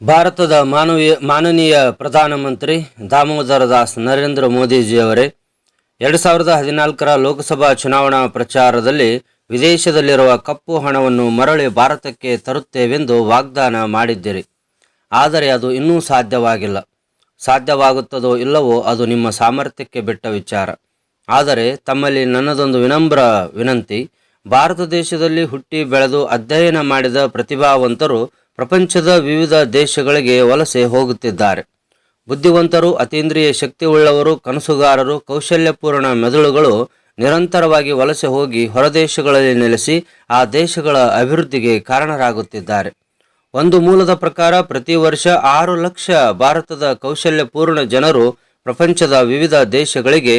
ಭಾರತದ ಮಾನವೀಯ ಮಾನನೀಯ ಪ್ರಧಾನಮಂತ್ರಿ ದಾಮೋದರ ದಾಸ್ ನರೇಂದ್ರ ಮೋದಿಜಿಯವರೇ, ಎರಡು ಸಾವಿರದ ಹದಿನಾಲ್ಕರ ಲೋಕಸಭಾ ಚುನಾವಣಾ ಪ್ರಚಾರದಲ್ಲಿ ವಿದೇಶದಲ್ಲಿರುವ ಕಪ್ಪು ಹಣವನ್ನು ಮರಳಿ ಭಾರತಕ್ಕೆ ತರುತ್ತೇವೆಂದು ವಾಗ್ದಾನ ಮಾಡಿದ್ದೀರಿ. ಆದರೆ ಅದು ಇನ್ನೂ ಸಾಧ್ಯವಾಗಿಲ್ಲ. ಸಾಧ್ಯವಾಗುತ್ತದೋ ಇಲ್ಲವೋ ಅದು ನಿಮ್ಮ ಸಾಮರ್ಥ್ಯಕ್ಕೆ ಬಿಟ್ಟ ವಿಚಾರ. ಆದರೆ ತಮ್ಮಲ್ಲಿ ನನ್ನದೊಂದು ವಿನಮ್ರ ವಿನಂತಿ, ಭಾರತ ದೇಶದಲ್ಲಿ ಹುಟ್ಟಿ ಬೆಳೆದು ಅಧ್ಯಯನ ಮಾಡಿದ ಪ್ರತಿಭಾವಂತರು ಪ್ರಪಂಚದ ವಿವಿಧ ದೇಶಗಳಿಗೆ ವಲಸೆ ಹೋಗುತ್ತಿದ್ದಾರೆ. ಬುದ್ಧಿವಂತರು, ಅತೀಂದ್ರಿಯ ಶಕ್ತಿಯುಳ್ಳವರು, ಕನಸುಗಾರರು, ಕೌಶಲ್ಯಪೂರ್ಣ ಮೆದುಳುಗಳು ನಿರಂತರವಾಗಿ ವಲಸೆ ಹೋಗಿ ಹೊರದೇಶಗಳಲ್ಲಿ ನೆಲೆಸಿ ಆ ದೇಶಗಳ ಅಭಿವೃದ್ಧಿಗೆ ಕಾರಣರಾಗುತ್ತಿದ್ದಾರೆ. ಒಂದು ಮೂಲದ ಪ್ರಕಾರ ಪ್ರತಿ ವರ್ಷ ಆರು ಲಕ್ಷ ಭಾರತದ ಕೌಶಲ್ಯಪೂರ್ಣ ಜನರು ಪ್ರಪಂಚದ ವಿವಿಧ ದೇಶಗಳಿಗೆ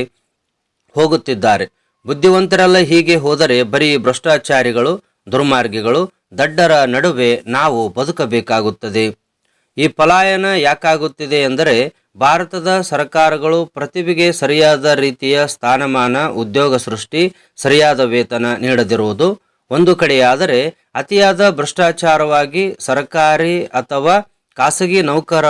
ಹೋಗುತ್ತಿದ್ದಾರೆ. ಬುದ್ಧಿವಂತರೆಲ್ಲ ಹೀಗೆ ಹೋದರೆ ಬರೀ ಭ್ರಷ್ಟಾಚಾರಿಗಳು, ದುರ್ಮಾರ್ಗಿಗಳು ದಡ್ಡರ ನಡುವೆ ನಾವು ಬದುಕಬೇಕಾಗುತ್ತದೆ. ಈ ಪಲಾಯನ ಯಾಕಾಗುತ್ತಿದೆ ಎಂದರೆ, ಭಾರತದ ಸರ್ಕಾರಗಳು ಪ್ರತಿಭೆಗೆ ಸರಿಯಾದ ರೀತಿಯ ಸ್ಥಾನಮಾನ, ಉದ್ಯೋಗ ಸೃಷ್ಟಿ, ಸರಿಯಾದ ವೇತನ ನೀಡದಿರುವುದು ಒಂದು ಕಡೆಯಾದರೆ, ಅತಿಯಾದ ಭ್ರಷ್ಟಾಚಾರವಾಗಿ ಸರ್ಕಾರಿ ಅಥವಾ ಖಾಸಗಿ ನೌಕರ,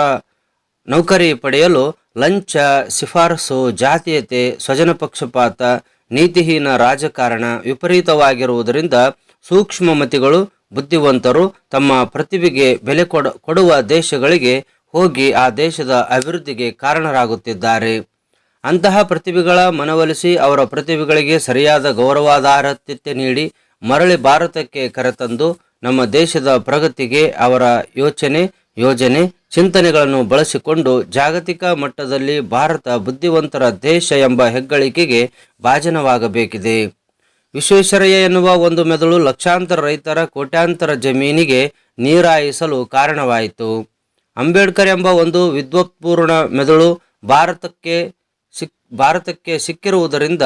ನೌಕರಿ ಪಡೆಯಲು ಲಂಚ, ಶಿಫಾರಸು, ಜಾತೀಯತೆ, ಸ್ವಜನ ಪಕ್ಷಪಾತ, ನೀತಿಹೀನ ರಾಜಕಾರಣ ವಿಪರೀತವಾಗಿರುವುದರಿಂದ ಸೂಕ್ಷ್ಮಮತಿಗಳು ಬುದ್ಧಿವಂತರು ತಮ್ಮ ಪ್ರತಿಭೆಗೆ ಬೆಲೆ ಕೊಡ, ಕೊಡುವ ದೇಶಗಳಿಗೆ ಹೋಗಿ ಆ ದೇಶದ ಅಭಿವೃದ್ಧಿಗೆ ಕಾರಣರಾಗುತ್ತಿದ್ದಾರೆ. ಅಂತಹ ಪ್ರತಿಭೆಗಳ ಮನವೊಲಿಸಿ ಅವರ ಪ್ರತಿಭೆಗಳಿಗೆ ಸರಿಯಾದ ಗೌರವಾಧಾರತ್ಯತೆ ನೀಡಿ ಮರಳಿ ಭಾರತಕ್ಕೆ ಕರೆತಂದು ನಮ್ಮ ದೇಶದ ಪ್ರಗತಿಗೆ ಅವರ ಯೋಚನೆ, ಯೋಜನೆ, ಚಿಂತನೆಗಳನ್ನು ಬಳಸಿಕೊಂಡು ಜಾಗತಿಕ ಮಟ್ಟದಲ್ಲಿ ಭಾರತ ಬುದ್ಧಿವಂತರ ದೇಶ ಎಂಬ ಹೆಗ್ಗಳಿಕೆಗೆ ಭಾಜನವಾಗಬೇಕಿದೆ. ವಿಶ್ವೇಶ್ವರಯ್ಯ ಎನ್ನುವ ಒಂದು ಮೆದುಳು ಲಕ್ಷಾಂತರ ರೈತರ ಕೋಟ್ಯಾಂತರ ಜಮೀನಿಗೆ ನೀರಾಯಿಸಲು ಕಾರಣವಾಯಿತು. ಅಂಬೇಡ್ಕರ್ ಎಂಬ ಒಂದು ವಿದ್ವತ್ಪೂರ್ಣ ಮೆದುಳು ಭಾರತಕ್ಕೆ ಸಿಕ್, ಭಾರತಕ್ಕೆ ಸಿಕ್ಕಿರುವುದರಿಂದ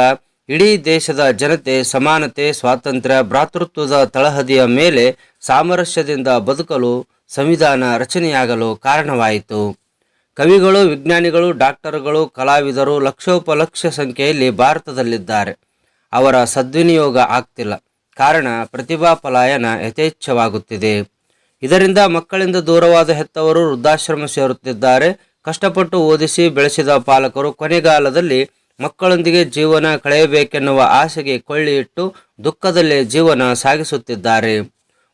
ಇಡೀ ದೇಶದ ಜನತೆ ಸಮಾನತೆ, ಸ್ವಾತಂತ್ರ್ಯ, ಭ್ರಾತೃತ್ವದ ತಳಹದಿಯ ಮೇಲೆ ಸಾಮರಸ್ಯದಿಂದ ಬದುಕಲು ಸಂವಿಧಾನ ರಚನೆಯಾಗಲು ಕಾರಣವಾಯಿತು. ಕವಿಗಳು, ವಿಜ್ಞಾನಿಗಳು, ಡಾಕ್ಟರ್ಗಳು, ಕಲಾವಿದರು ಲಕ್ಷೋಪಲಕ್ಷ ಸಂಖ್ಯೆಯಲ್ಲಿ ಭಾರತದಲ್ಲಿದ್ದಾರೆ. ಅವರ ಸದ್ವಿನಿಯೋಗ ಆಗ್ತಿಲ್ಲ. ಕಾರಣ ಪ್ರತಿಭಾ ಪಲಾಯನ ಯಥೇಚ್ಛವಾಗುತ್ತಿದೆ. ಇದರಿಂದ ಮಕ್ಕಳಿಂದ ದೂರವಾದ ಹೆತ್ತವರು ವೃದ್ಧಾಶ್ರಮ ಸೇರುತ್ತಿದ್ದಾರೆ. ಕಷ್ಟಪಟ್ಟು ಓದಿಸಿ ಬೆಳೆಸಿದ ಪಾಲಕರು ಕೊನೆಗಾಲದಲ್ಲಿ ಮಕ್ಕಳೊಂದಿಗೆ ಜೀವನ ಕಳೆಯಬೇಕೆನ್ನುವ ಆಸೆಗೆ ಕೊಳ್ಳಿಯಿಟ್ಟು ದುಃಖದಲ್ಲೇ ಜೀವನ ಸಾಗಿಸುತ್ತಿದ್ದಾರೆ.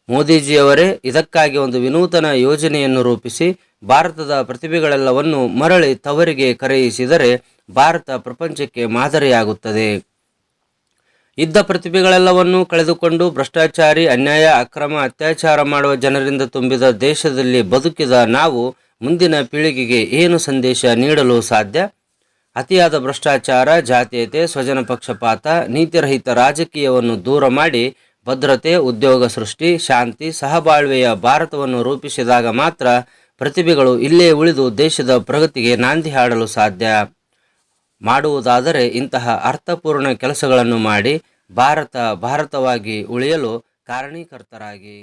ಮೋದಿಜಿಯವರೇ ಇದಕ್ಕಾಗಿ ಒಂದು ವಿನೂತನ ಯೋಜನೆಯನ್ನು ರೂಪಿಸಿ ಭಾರತದ ಪ್ರತಿಭೆಗಳೆಲ್ಲವನ್ನು ಮರಳಿ ತವರಿಗೆ ಕರೆಯಿಸಿದರೆ ಭಾರತ ಪ್ರಪಂಚಕ್ಕೆ ಮಾದರಿಯಾಗುತ್ತದೆ. ಇದ್ದ ಪ್ರತಿಭೆಗಳೆಲ್ಲವನ್ನೂ ಕಳೆದುಕೊಂಡು ಭ್ರಷ್ಟಾಚಾರಿ, ಅನ್ಯಾಯ, ಅಕ್ರಮ, ಅತ್ಯಾಚಾರ ಮಾಡುವ ಜನರಿಂದ ತುಂಬಿದ ದೇಶದಲ್ಲಿ ಬದುಕಿದ ನಾವು ಮುಂದಿನ ಪೀಳಿಗೆಗೆ ಏನು ಸಂದೇಶ ನೀಡಲು ಸಾಧ್ಯ? ಅತಿಯಾದ ಭ್ರಷ್ಟಾಚಾರ, ಜಾತೀಯತೆ, ಸ್ವಜನ ಪಕ್ಷಪಾತ, ನೀತಿರಹಿತ ರಾಜಕೀಯವನ್ನು ದೂರ ಮಾಡಿ ಭದ್ರತೆ, ಉದ್ಯೋಗ ಸೃಷ್ಟಿ, ಶಾಂತಿ, ಸಹಬಾಳ್ವೆಯ ಭಾರತವನ್ನು ರೂಪಿಸಿದಾಗ ಮಾತ್ರ ಪ್ರತಿಭೆಗಳು ಇಲ್ಲೇ ಉಳಿದು ದೇಶದ ಪ್ರಗತಿಗೆ ನಾಂದಿ ಹಾಡಲು ಸಾಧ್ಯ. ಮಾಡುವುದಾದರೆ ಇಂತಹ ಅರ್ಥಪೂರ್ಣ ಕೆಲಸಗಳನ್ನು ಮಾಡಿ ಭಾರತ ಭಾರತವಾಗಿ ಉಳಿಯಲು ಕಾರಣೀಕರ್ತರಾಗಿ